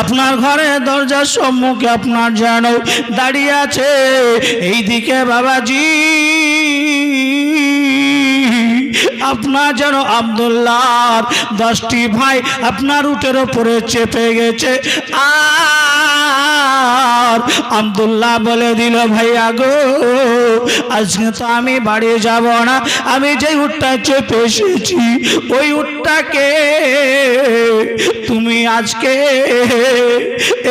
আপনার ঘরে দরজার সম্মুখে আপনার যেন দাঁড়িয়ে আছে। এইদিকে বাবাজি আপনার যেন আবদুল্লাহর দশটি ভাই আপনার উটের ওপরে চেপে গেছে। আর আবদুল্লাহ বলে দিল, ভাইয়া গো, আজকে তো আমি বাড়ি যাব না। আমি যে উটটা চেপে এসেছি, ওই উটটাকে তুমি আজকে,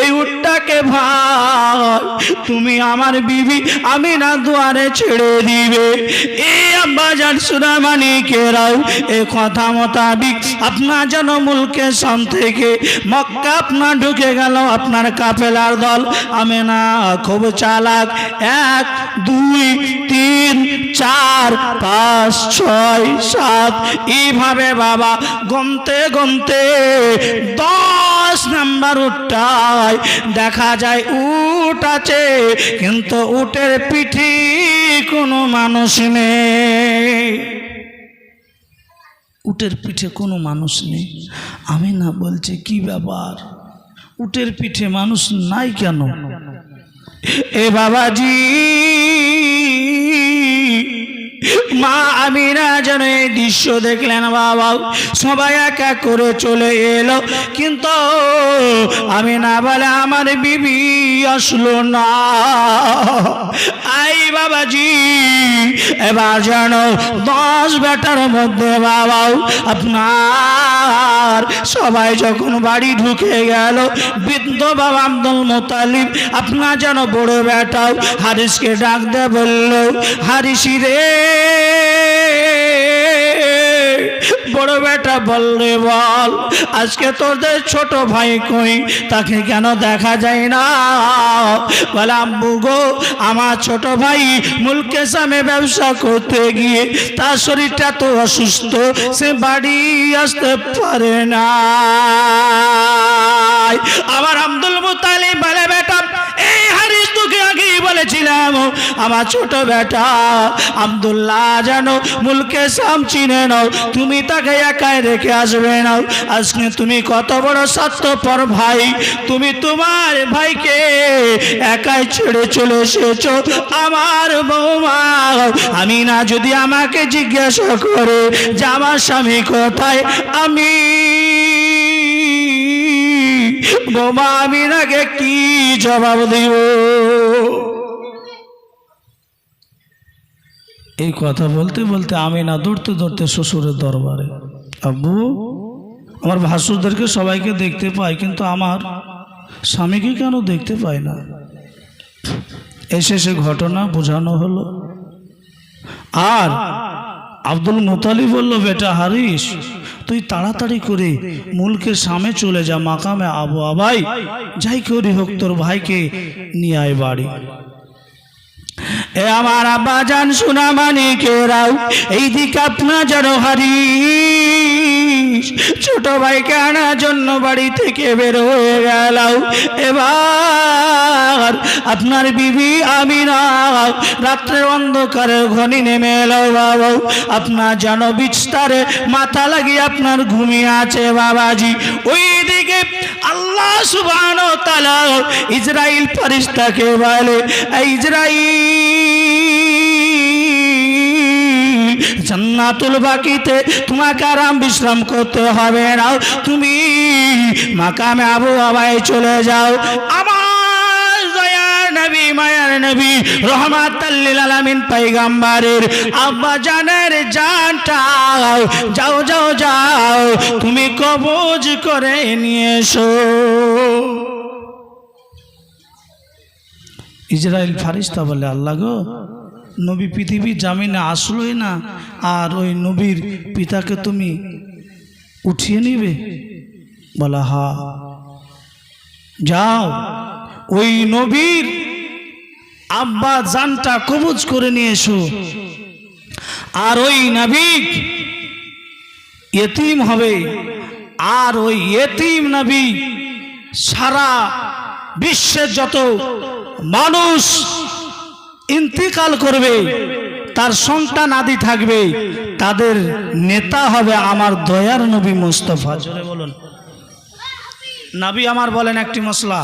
এই উটটাকে ভাই, তুমি আমার বিবি আমি না দুয়ারে ছেড়ে দিবে। এই আব্বাজান সুরামানি কেরাও এ কথা মোতাবিক আপনার যেন মুলকে সাম থেকে মক্কা আপনার ঢুকে গেল, আপনার কাফেলার দল। আমি না খুব চালাক। এক, দুই, তিন, চার, পাঁচ, ছয়, সাত। এইভাবে বাবা গমতে গমতে দশ নাম্বার উঠটায় দেখা যায় উট আছে, কিন্তু উটের পিঠে কোনো মানুষ নেই। উটের পিঠে কোনো মানুষ নেই। আমি না বলছি, কি ব্যাপার? উটের পিঠে মানুষ নাই কেন? এ বাবাজি! মা আমিরা যেন এই দৃশ্য দেখলেন, বাবা। সবাই এক এক করে চলে এলো। কিন্তু আমি না বলে, আমার বিবি আসলো না। আই বাবাজি, এবার যেন দশ বেটার মধ্যে, বাবা, আপনার সবাই যখন বাড়ি ঢুকে গেল, বৃদ্ধ বাবা আব্দুল মোতালিব আপনার যেন বড় বেটাও হারিসকে ডাক দে বলল, হারিসি রে। বড় বেটা বললে বল, আজকে তোদের ছোট ভাই কই? তাকে কেন দেখা যায় না? বলে আব্বু গো আমার ছোট ভাই মুলকে সামে ব্যবসা করতে গিয়ে তার শরীরটা তো অসুস্থ, সে বাড়ি আসতে পারে না। আবার আব্দুল মুতালি বলে, বেটা এই হারিস তোকে আগেই বলেছিলাম, আমার ছোট বেটা আব্দুল্লাহ জানো মুলকে সাম চিনে নাও, তুমি তাকে একাই রেখে আসবে নাও আজকে তুমি কত বড় স্বার্থপর ভাই, তুমি তোমার ভাইকে একাই ছেড়ে চলে এসেছ। আমার বৌমা, আমি না যদি আমাকে জিজ্ঞাসা করে যে আমার স্বামী কোথায়, আমি বোমা, আমি নাকে কি জবাব দিব? এই কথা বলতে বলতে আমি না দৌড়তে দৌড়তে শ্বশুরের দরবারে। আব্বু, আমার ভাসুরদেরকে সবাইকে দেখতে পাই, কিন্তু আমার স্বামীকে কেন দেখতে পাই না? এসে সে ঘটনা বোঝানো হলো। আর আব্দুল মোতালি বলল, বেটা হারিস, তুই তাড়াতাড়ি করে মুলকের সামনে চলে যা, মাকামে আবু আবাই, যাই করি হোক, তোর ভাইকে নিয়ে আয় বাড়ি। এ আমার আব্বা জান সোনা মানে কেরাও এই দিকে আপনার যেন হারিস। ছোট ভাইকে আনার জন্য বাড়ি থেকে বের হয়ে গেল এবার আপনার বিবি আমি না। রাত্রের অন্ধকারের ঘনি নেমে এলো বাবু। আপনার যেন বিস্তারে মাথা লাগিয়ে আপনার ঘুমিয়ে আছে বাবাজি। ওই দিকে আল্লাহ তালা ইসরাইল ফারিস্তাকে বলে, "এই ইসরাইল জান্নাতুল বাকিতে তোমাকে আরাম বিশ্রাম করতে হবে না। তুমি মাকামে আবু আবায় চলে যাও। আমার নবী, মায়ার নবী রহমাতাল্লিল আলামিন পয়গাম্বারের আব্বা জানের জানটা যাও যাও যাও। তুমি কবজ করে নিয়ে এসো। ইসরায়েল ফারিস্তা বলে, আল্লাহ গো, নবী পৃথিবীর জামিনে আসলোই না, আর ওই নবীর পিতাকে তুমি উঠিয়ে নিবে? বলা, হা, যাও, ওই নবীর আব্বা জানটা কবজ করে নিয়ে এসো, আর ওই নাবিক এতিম হবে, আর ওই এতিম নবী সারা বিশ্বের যত মানুষ ইন্তিকাল করবে, তার সন্তান আদি থাকবে, তাদের নেতা হবে আমার দয়ার নবী মুস্তফা। জোরে বলুন। নাবি আমার বলেন একটি মশলা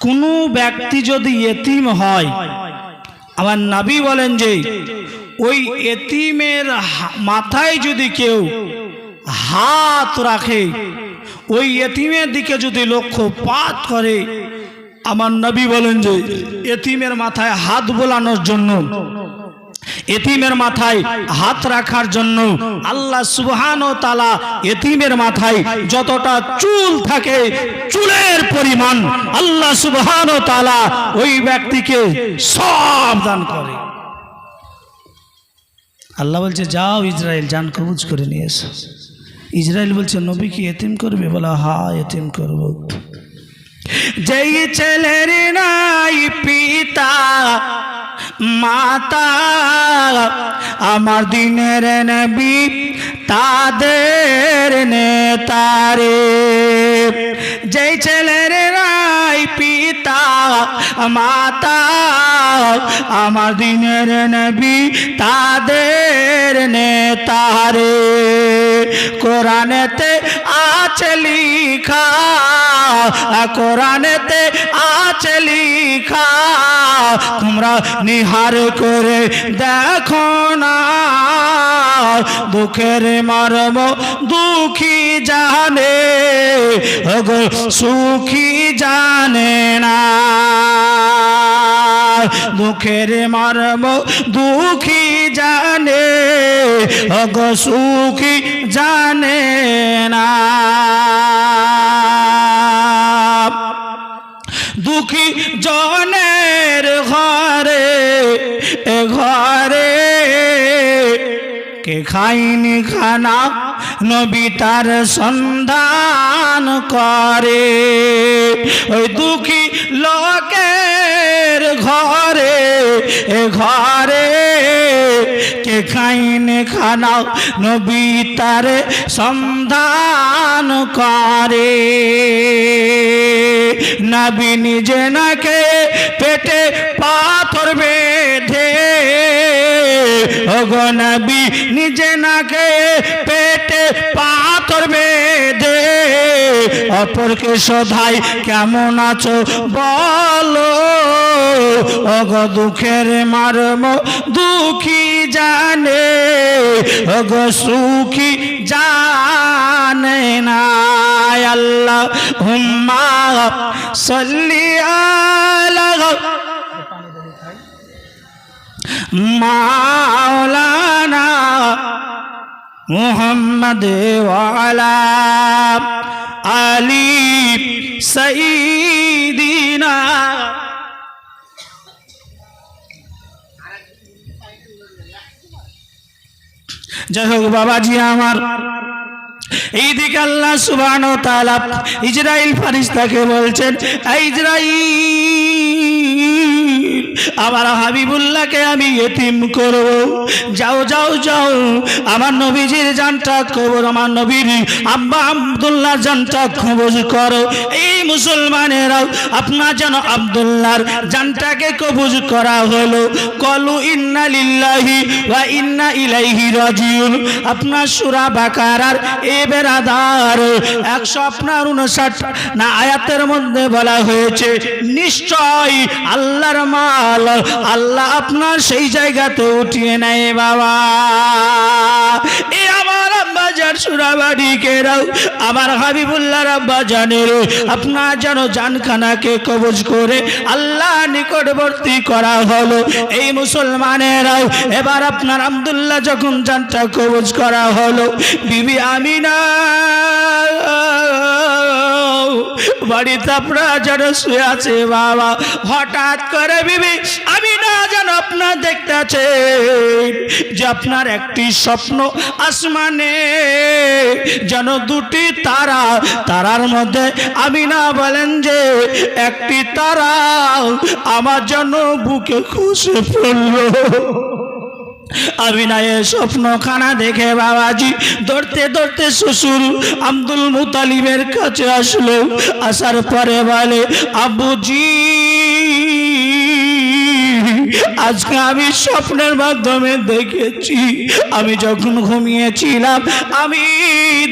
কোনো ব্যক্তি যদি এতিম হয়, আমার নাবি বলেন যে, ওই এতিমের মাথায় যদি কেউ হাত রাখে, ওই এতিমের দিকে যদি লক্ষ্য পাত করে আমার নবী বলেন যে, এতিমের মাথায় হাত বোলানোর জন্য, এতিমের মাথায় হাত রাখার জন্য আল্লাহ সুবহান ও তালা এতিমের মাথায় যতটা চুল থাকে, চুলের পরিমাণ আল্লাহ সুবহান ও তালা ওই ব্যক্তিকে সব দান করে। আল্লাহ বলছে, যাও ইসরায়েল জান কবুজ করে নিয়ে এসো। ইসরায়েল বলছে, নবী কি এতিম করবে? বলা হা এতিম করব। যেই ছেলের নাই পিতা, মাতা, আমার দিনের নবী, তাদের নেতারে। যেই ছেলের নাই পিতা, মাতা, আমার দিনের নবী, তাদের নেতারে। কোরআনেতে আছে লিখা, কোরআনেতে আছে লিখা, তোমরা নিহার করে দেখো না। দুঃখের মর্ম দুঃখী জানে, ওগো সুখী জানে না। দুঃখের মর্ম দুঃখী জানে ওগো সুখী জানে না। দুঃখী জনের ঘরে, এ ঘরে কে খাইনি খানা? নবী তার সন্ধান করে। ওই দুঃখী লোকের ঘরে, এ ঘরে কে খাইনি খানা নবী তার সন্ধান করে। নবী নিজে নাকে পেটে পাথর বেঁধে। ওগো নবী নিজে নাকে পেটে পাথর বেঁধে। অপরকে সধাই কেমন আছো বলো? ওগো দুঃখের মারম দুঃখী জানে, ওগো সুখী জানে না। আল্লাহ, হুম্মা সল্লি আলা মাওলানা মুহাম্মদ ওয়ালা আলী সাইদিনা। যাই হোক বাবাজি আমার, এইদিকে আল্লাহ সুবান তালা ইসরাইল ফারিস্তাকে বলছেন "এই ইসরাইল আমার হাবিবুল্লাহকে আমি এতিম করব। যাও যাও যাও, আমার নবীজির জানটা কবর, আমার নবীর আব্বা আবদুল্লাহ জানটা কবজ করো। এই মুসলমানেরাও আপনার যেন আবদুল্লাহর জানটাকে কবজ করা হলো। কলু ইন্না লিল্লাহি ওয়া ইন্না ইলাইহি রাজিউন। আপনার সুরা বাকারার এ বেরাদার, একশো আপনার উনষাট না আয়াতের মধ্যে বলা হয়েছে, নিশ্চয় আল্লাহর মাল আল্লাহ আপনার সেই জায়গাতে উঠিয়ে নেয় বাবা। এ আমার আব্বা যার সুরাবাড়ি কেরাও আমার হাবিবুল্লাহ আব্বা জানের আপনার যেন জানখানাকে কবজ করে আল্লাহ নিকটবর্তী করা হলো। এই মুসলমানেরাও, এবার আপনার আব্দুল্লাহ যখন জানটা কবজ করা হলো, বিবি আমিনা বাড়িতে আপনার যেন শুয়ে আছে বাবা। হঠাৎ করে বিবি, আমি না যেন আপনার দেখতেছে যে আপনার একটি স্বপ্ন আসমানে, যেন দুটি তারা, তারার মধ্যে আমি না বলেন যে একটি তারা আমার জন্য বুকে খুশি পড়ল আমি না এ স্বপ্নখানা দেখে বাবাজি দৌড়তে দৌড়তে শ্বশুর আব্দুল মুতালিবের কাছে আসলো। আসার পরে বলে, আব্বুজি আজকে আমি স্বপ্নের মাধ্যমে দেখেছি। আমি যখন ঘুমিয়েছিলাম, আমি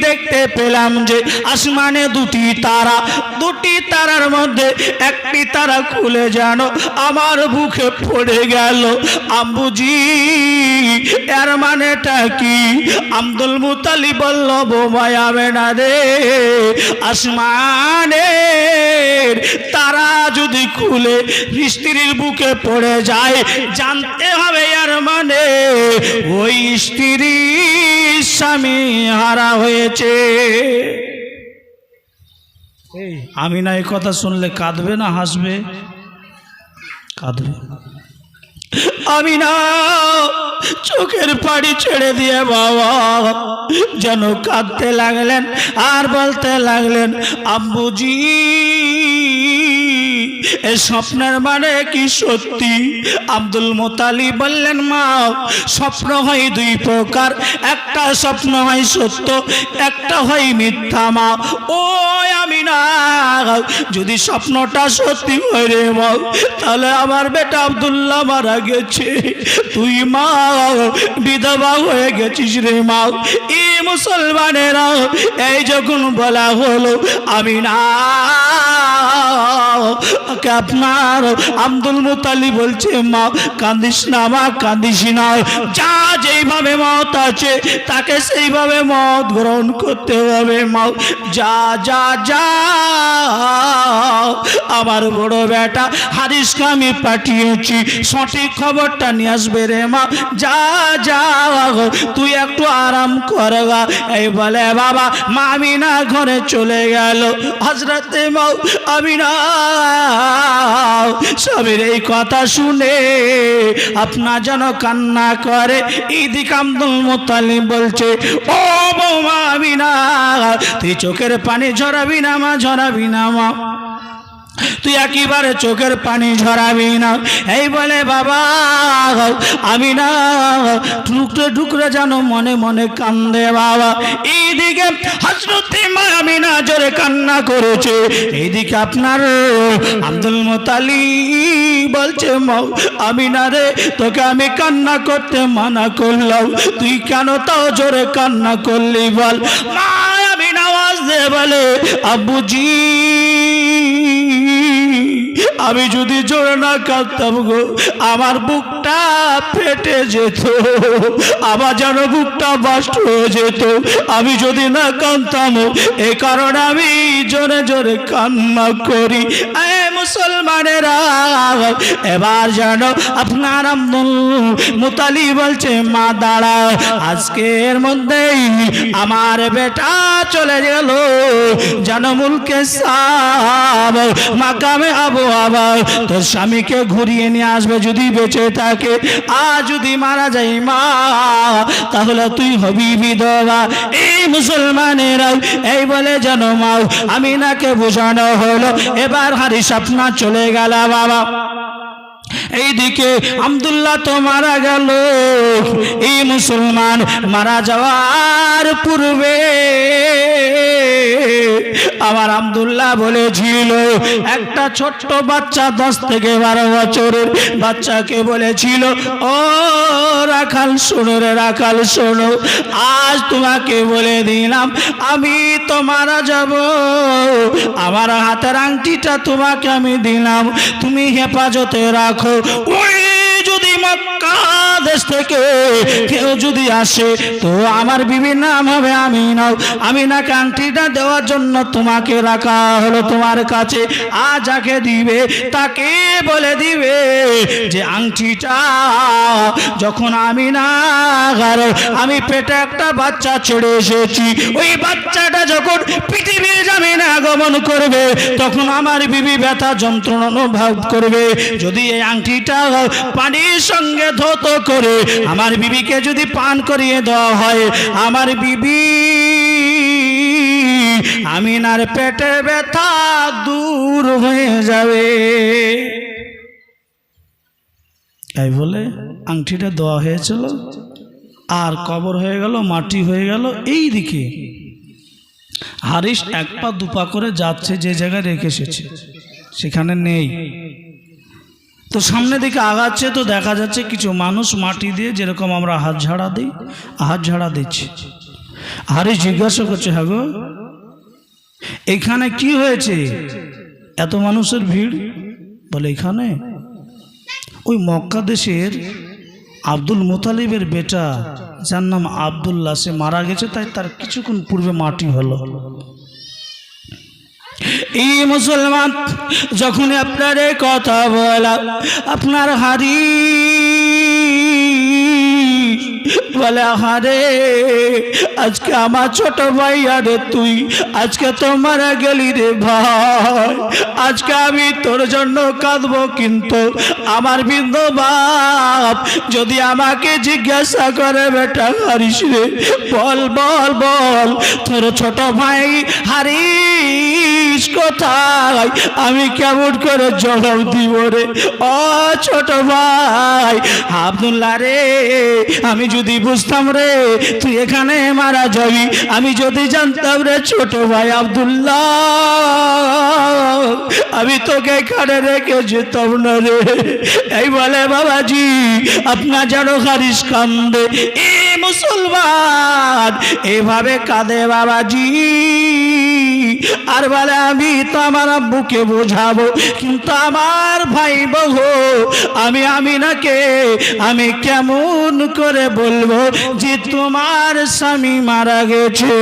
দেখতে পেলাম যে আসমানে দুটি তারা, দুটি তারার মধ্যে একটি তারা খুলে যেন আমার বুকে পড়ে গেল। আম্বুজি, এর মানেটা কি? আব্দুল মুতালি বলল, বোমায় হবে না রে, আসমানের তারা যদি খুলে স্ত্রীর বুকে পড়ে যায় জানতে হবে আর মানে ওই স্ত্রী স্বামী হারা হয়েছে। আমি না এই কথা শুনলে কাঁদবে না, হাসবে? কাঁদবে। আমি না চোখের পাড়ি ছেড়ে দিয়ে বাবা, যেন কাঁদতে লাগলেন আর বলতে লাগলেন আব্বুজি এ স্বপ্নের মানে কি সত্যি? আব্দুল মোতালি বললেন, মা, স্বপ্ন হয় দুই প্রকার। একটা স্বপ্ন হয় সত্য, একটা হয় মিথ্যা, মা। ও আমি না যদি স্বপ্নটা সত্যি হয় রে, মা, তাহলে আমার বেটা আব্দুল্লাহ মারা গেছে। তুই, মা, বিধবা হয়ে গেছিস রে, মা। ই মুসলমানেরা, এই যখন বলা হলো আমি না ওকে আপনার আব্দুল মুতালি বলছে, মা কান্দিস না মা কান্দিস না যা যেইভাবে মত আছে, তাকে সেইভাবে মত গ্রহণ করতে হবে, মা। যা যা যা, আমার বড় বেটা হারিসকে আমি পাঠিয়েছি, সঠিক খবরটা নিয়ে আসবে রে, মা। যা যা তুই একটু আরাম কর, গা। এই বলে, বাবা মামিনা ঘরে চলে গেল। হজরতে মাও আমি না সবের এই কথা শুনে আপনা যেন কান্না করে। ইদিক আব্দুল মোতালিম বলছে, ও বৌমা বিনা তুই চোখের পানি ঝরাবি না মা, ঝরাবি না মা। তুই একেবারে চোখের পানি ঝরাবি না। এই বলে, বাবা আমি না, টুকরে টুকরে যেন মনে মনে কান্দে বাবা। এইদিকে হজরতে আমি না জোরে কান্না করেছে। এইদিকে আপনার আব্দুল মোতালি বলছে মাও আমি না রে, তোকে আমি কান্না করতে মানা করলাম। তুই কেন তাও জোরে কান্না করলি বল? মা আমি নামাজ দে বলে, আব্বুজি আমি যদি জোরে না কাঁদতাম গো, আমার বুকটা ফেটে যেত আমার যেন বুকটা বাস্ট হয়ে যেত। আমি যদি না কাঁদতাম, এ কারণে আমি জোরে জোরে কান্না করি। এ মুসলমানেরা, এবার যেন আপনার মুতালি বলছে, মা দাঁড়া আজকের মধ্যেই আমার বেটা চলে গেল। জনমুলকে সাব, মাকামে আবু আবার তোর স্বামীকে ঘুরিয়ে নিয়ে আসবে যদি বেঁচে থাকে। আর যদি মারা যায়, মা, তাহলে তুই হবি বিধবা। এই মুসলমানেরা এই বলে যেন মাও আমি নাকে বোঝানো হলো, এবার হারিস আপনা চলে গেল বাবা। এইদিকে আব্দুল্লাহ তো মারা গেল। এই মুসলমান মারা যাওয়ার পূর্বে আমার আব্দুল্লাহ বলেছিল, একটা ছোট্ট বাচ্চা দশ থেকে বারো বছরের বাচ্চাকে বলেছিল, ও রাখাল শোনো রে রাখাল শোনো। আজ তোমাকে বলে দিলাম, আমি তো মারা যাব। আমার হাতের আংটিটা তোমাকে আমি দিলাম, তুমি হেফাজতে রাখো। ওই দেশ থেকে কেউ যদি আসে, তো আমার বিবির নাম হবে আমি নাও আমি না কান্ট্রিটা দেওয়ার জন্য তোমাকে রাখা হলো তোমার কাছে। আজ যাকে দিবে, তাকে বলে দিবে যে আংটিটা, যখন আমি না আমি পেটে একটা বাচ্চা ছেড়ে এসেছি। ওই বাচ্চাটা যখন পৃথিবীর জামিনে আগমন করবে, তখন আমার বিবি ব্যথা যন্ত্রণা অনুভব করবে। যদি এই আংটিটা পানির সঙ্গে ধৌত করে আমার বিবিকে যদি পান করিয়ে দেওয়া হয়, আমার বিবি আমিনার পেটে ব্যথা দূর হয়ে যাবে। তাই বলে আংটিটা দেওয়া হয়েছিল, আর কবর হয়ে গেল, মাটি হয়ে গেল, এই দিকে। হারিস এক পা দুপা করে যাচ্ছে যে জায়গায় রেখে এসেছে। সেখানে নেই। তো সামনে দিকে আগাচ্ছে, তো দেখা যাচ্ছে কিছু মানুষ মাটি দিয়ে যেরকম আমরা হাত ঝাড়া দিই, হাত ঝাড়া দিচ্ছি। আরে জিজ্ঞাসা করছে হ্যাঁ গো, এখানে কি হয়েছে? এত মানুষের ভিড়? বলে, এখানে? ওই মক্কা দেশের আব্দুল মোতালিবের বেটা, যার নাম আবদুল্লাহ, সে মারা গেছে, তাই তার কিছুক্ষণ পূর্বে মাটি হলো। এই মুসলমান যখন আপনার কথা বলা আপনার হারি বলে হারে আজকে আমার ছোট ভাই, আরে তুই, আজকে তো মারা গেলি রে ভাই, আজকে আমি তোর জন্য কাঁদবো কিন্তু, আমার বৃদ্ধ বাপ, যদি আমাকে জিজ্ঞাসা করে, বেটা, হারিস রে। বল বল বল, তোর ছোট ভাই হারিস কোথায় আমি কেমন করে জবাব দিব রে? ও ছোট ভাই, আব্দুল্লাহ রে, আমি যদি বুঝতাম রে, তুই এখানে মারা যাবি। আমি যদি জানতাম রে, ছোট ভাই আব্দুল্লাহ, আমি তোকে এখানে রেখে যেতাম না রে। এই বলে, বাবাজি, আপনার যেন হারিস কান্দে। এ মুসলমান, এভাবে কাঁদে বাবাজি। আর বলে আমি তো আমার আব্বুকে বোঝাবো, কিন্তু আমার ভাই বহু আমি আমিনাকে আমি কেমন করে বলব যে তোমার স্বামী মারা গেছে?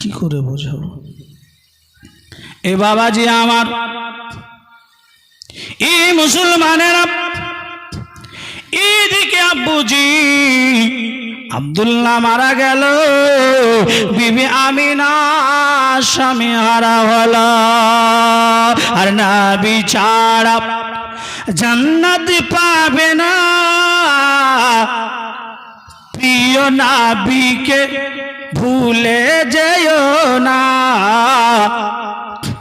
কি করে বোঝাবো? এ বাবাজি আমার, এই মুসলমানেরা এদিকে আব্বুজি, আব্দুল্লাহ মারা গেল। বিবি আমিনা, স্বামী হারা হলো। আর না বিচারা জান্নাত পাবে না। প্রিয় নাবিকে ভুলে যেও না।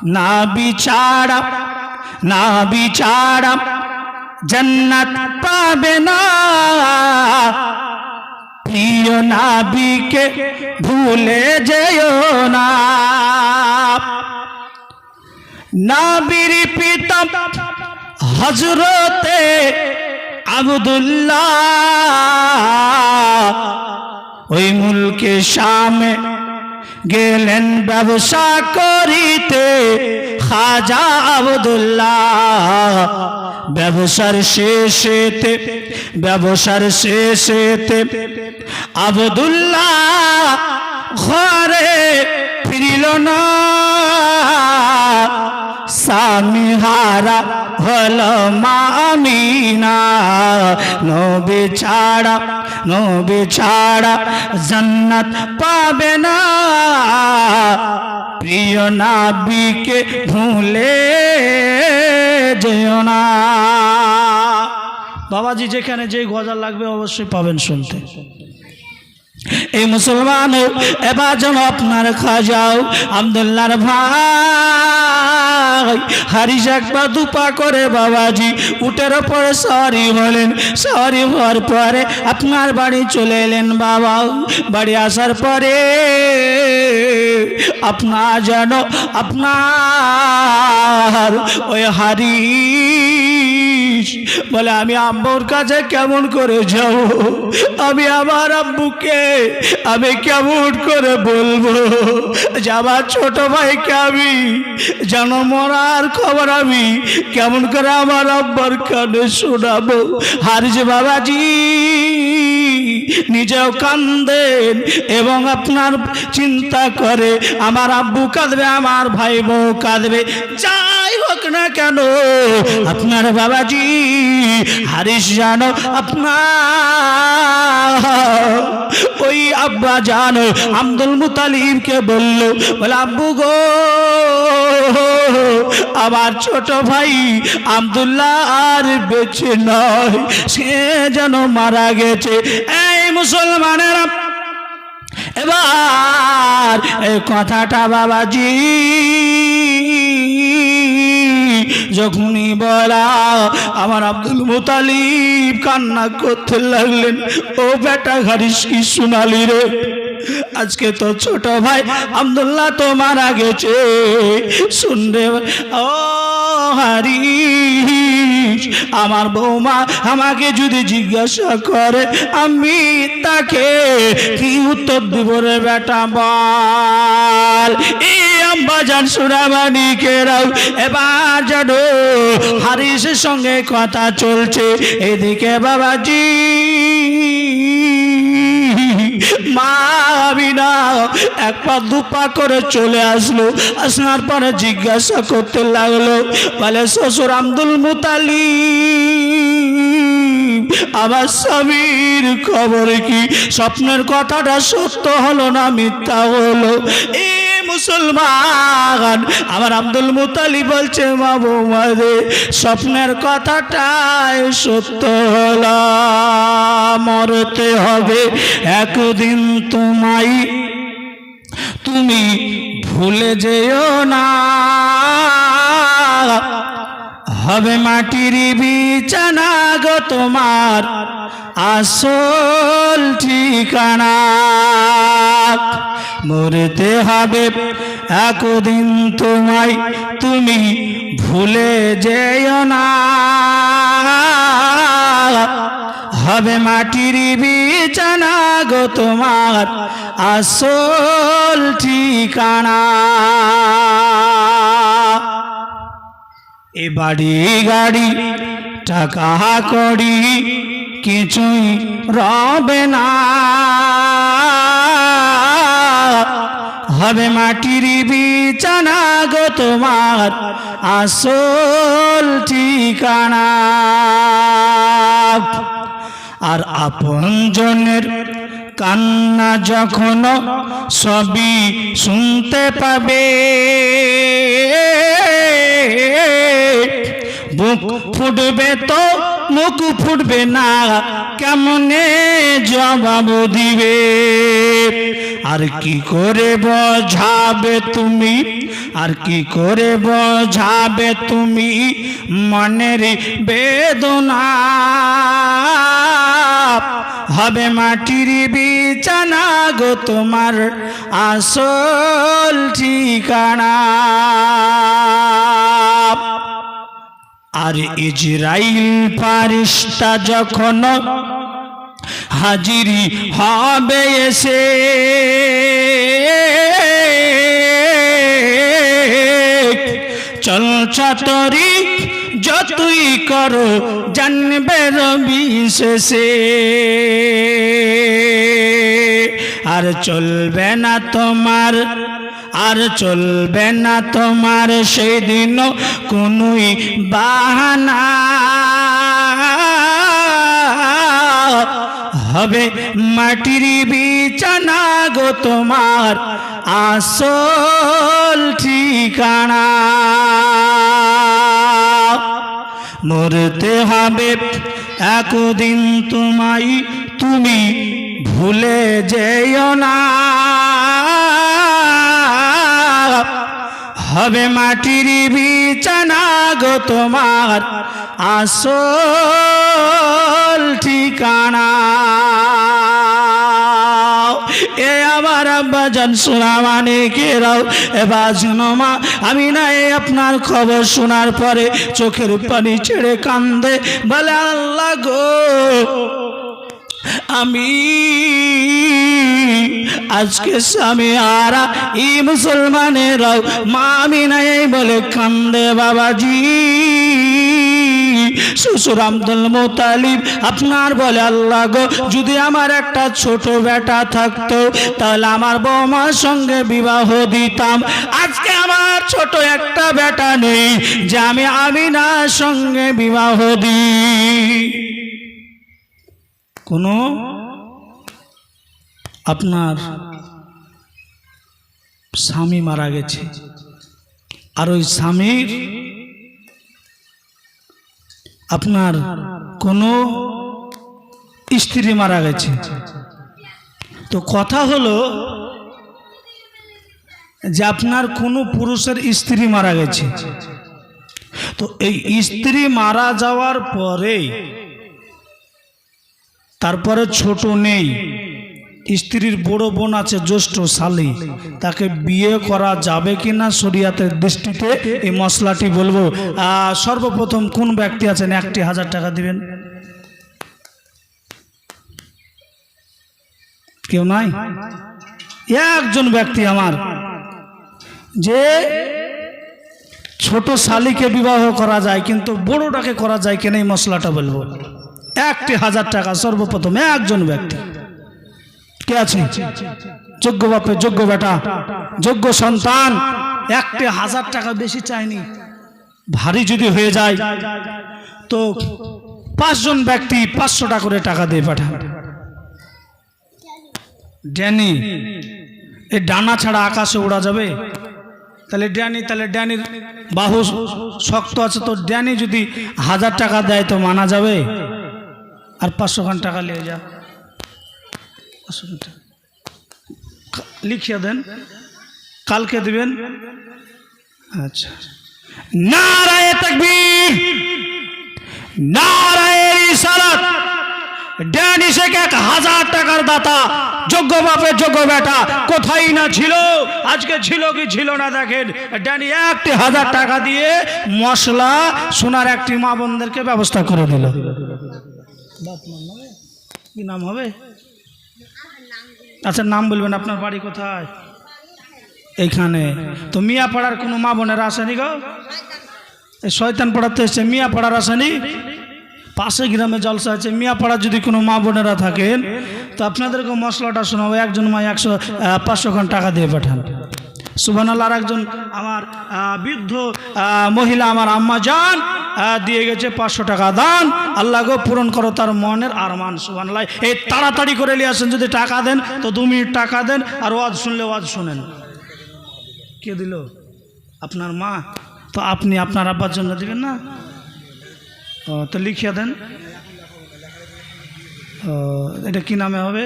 না বিচারা না বিচারা জন্নত পাবে না। প্রিয় নাবিকে ভুলে যেও না। নাবির পিতা হজরতে আবদুল্লাহ। ওই মুলকে সামে গেলেন ব্যবসা করিতে খাজা আবদুল্লাহ। ব্যবসার শেষেতে ব্যবসার শেষেতে আবদুল্লাহ ঘরে ফিরিল না। স্বামী হারা হল মামিনা নবে ছাড়া নবে ছাড়া জন্নত পাবে না। প্রিয় নাবিকে ভুলে যেও না। বাবাজি, যেখানে যে গজাল লাগবে অবশ্যই পাবেন শুনতে। এই মুসলমান, এবার যেন আপনার খাজাও। আবদুল্লার ভাই, হারিস একবার দুপা করে বাবাজি, উটের পরে সরি বলেন, সরি হওয়ার পরে আপনার বাড়ি চলে এলেন বাবা। বাড়ি আসার পরে আপনার যেন আপনার ওই হারিস বলে, আমি আব্বুর কাছে কেমন করে যাব? আমি আমার আব্বুকে আমি কেমন করে বলব? যে আমার ছোট ভাইকে আমি, যেন মরার খবর আমি কেমন করে আমার আব্বার কানে শোনাবো? হারিজ বাবাজি। নিজেও কান্দেন এবং আপনার চিন্তা করে, আমার আব্বু কাঁদবে, আমার ভাই বউ কাঁদবে। যাই হোক না কেন, আপনার বাবাজি হারিস জানো আপনার। ওই আব্বা জানো আব্দুল মুতালিমকে বলল, বলে, আব্বু গো, আমার ছোট ভাই আব্দুল্লাহ আর বেঁচে নয়, সে যেন মারা গেছে। এই মুসলমানেরা। এবার এই কথাটা বাবাজি, যখনই বলা, আমার আব্দুল মুতালিব কান্না করতে লাগলেন, ও বেটা ঘাড়িস কি শোনালি রে? আজকে তো ছোট ভাই আব্দুল্লাহ তো মারা গেছে। শুনরে ও হারিস আমার বৌমা আমাকে যদি জিজ্ঞাসা করে, আমি তাকে কি উত্তর দিব রে বেটা বল? এই এবার হারিসের সঙ্গে কথা চলছে। এদিকে বাবাজি। মা এক পা দু পা করে চলে আসলো। আসার পরে জিজ্ঞাসা করতে লাগল, বলে, শ্বশুর আব্দুল মুতালি আমার স্বামীর খবর কি? স্বপ্নের কথাটা সত্য হলো না মিথ্যা হলো? এ মুসলমান। আমার আব্দুল মুতালি বলছে, মা বৌমাদে স্বপ্নের কথাটাই সত্য হলো। মরতে হবে একদিন তোমাই তুমি ভুলে যেও না। হবে মাটির বিছানা গো তোমার আসল ঠিকানা। মরতে হবে। একদিন তোমায় তুমি ভুলে যেও না। হবে মাটির বিছানা গো তোমার আসল ঠিকানা। এ বাড়ি গাড়ি টাকা করি কিছুই রবে না। হবে মাটির বিছানা গো তোমার আসল ঠিকানা। আর আপন জনের কান্না যখন সবই শুনতে পাবে, বুক ফুটবে তো মুখ ফুটবে না। কেমনে জবাব দিবে? আর কি করে বোঝাবে তুমি? আর কি করে বোঝাবে তুমি? মনের বেদনা। হবে মাটির বিছানা গো তোমার আসল ঠিকানা। আর ইজরাইল ফারিস্তা যখন হাজিরি হবে এসে, চল চতরি যতই করো, জানবে রবি শেষে। আর চলবে না তোমার আর চলবে না তোমার সেদিন কোনই বাহানা। হবে মাটির বিছানা গো তোমার আসল ঠিকানা। মরতে হবে একদিন তোমায়, তুমি ভুলে যেও না। হবে মাটির বিছানা গো তোমার আসল ঠিকানা। এ আমার আব্বা জান শোনা মানে কেরাও এবার মা, আমি না এই আপনার খবর শোনার পরে চোখের পানি ছেড়ে কান্দে। বলে, আল্লাহ গো, আমি আজকে স্বামী আরা ই মুসলমানেরাও মামি নাই বলে কান্দে বাবাজি। শ্বশুর আব্দুল মোতালিব, আপনার বলে আল্লাহ গো, যদি আমার একটা ছোট বেটা থাকতো, তাহলে আমার বৌমার সঙ্গে বিবাহ দিতাম। আজকে আমার ছোট একটা বেটা নেই, যে আমি আমিনার সঙ্গে বিবাহ দিই। কোনো আপনার স্বামী মারা গেছে। আর ওই স্বামীর আপনার কোনো স্ত্রী মারা গেছে। তো কথা হলো যে আপনার কোনো পুরুষের স্ত্রী মারা গেছে। তো এই স্ত্রী মারা যাওয়ার পরে তারপরে ছোট নেই। স্ত্রীর বড় বোন আছে জ্যৈষ্ঠ শালী, তাকে বিয়ে করা যাবে কি না শরিয়াতের দৃষ্টিতে এই মশলাটি বলব। সর্বপ্রথম কোন ব্যক্তি আছেন? একটি হাজার টাকা দিবেন। কেউ নাই? একজন ব্যক্তি আমার। যে ছোট শালিকে বিবাহ করা যায়, কিন্তু বড়টাকে করা যায় কেন এই মশলাটা বলব। একটি হাজার টাকা সর্বপ্রথম একজন ব্যক্তি। কে আছে? যোগ্য বাপে, যোগ্য বেটা, যোগ্য সন্তান। একটি হাজার টাকা বেশি চাইনি। ভারী যদি হয়ে যায়, তো পাঁচজন ব্যক্তি পাঁচশো টাকা করে টাকা দিয়ে পাঠান। ড্যানি, এই ডানা ছাড়া আকাশে ওড়া যাবে? তাহলে ড্যানি, তাহলে ড্যানির বাহু শক্ত আছে, তো ড্যানি যদি হাজার টাকা দেয়, তো মানা যাবে? আর পাঁচশো খান টাকা নিয়ে যা। কা- লিখিয়ে দেন। কালকে দিবেন। আচ্ছা। নারায় তকবীর। নারায় রিসালাত। ড্যানি শেখ এক হাজার টাকার দাতা। যোগ্য যোগ্য কোথায় না ছিল? আজকে ছিল কি ছিল না দেখেন। একটি হাজার টাকা দিয়ে মশলা, সোনার একটি মা বোনদেরকে ব্যবস্থা করে দিল। কি নাম হবে? আচ্ছা নাম বলবেন, আপনার বাড়ি কোথায়? এইখানে তো মিয়া পাড়ার কোনো মা বোনেরা আসেনি গো? এই শয়তান পাড়াতে এসছে মিয়া পাড়ার আসেনি? পাশে গ্রামে জলসা আছে মিয়াপাড়া যদি কোনো মা বোনেরা থাকেন, তো আপনাদেরকে মশলাটা শোনাবো। একজন মা একশো পাঁচশো খান টাকা দিয়ে পাঠান। সুবান আল্লাহর একজন আমার বৃদ্ধ মহিলা আমার আম্মা যান। দিয়ে গেছে পাঁচশো টাকা। দান আল্লাহ গো পূরণ করো তার মনের আরমান সুবান আল্লাহ এই তাড়াতাড়ি করে নিয়ে আসেন যদি টাকা দেন তো দু মিনিট টাকা দেন আর ওয়াজ শুনলে ওয়াজ শোনেন। কে দিল? আপনার মা? তো আপনি আপনার আব্বার জন্য দিবেন না? ও তো লিখিয়ে দেন। ও, এটা কি নামে হবে?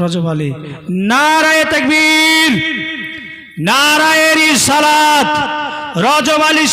রজব আলী। নারায় তকবীর। নারায়ের সালাত রজব আলী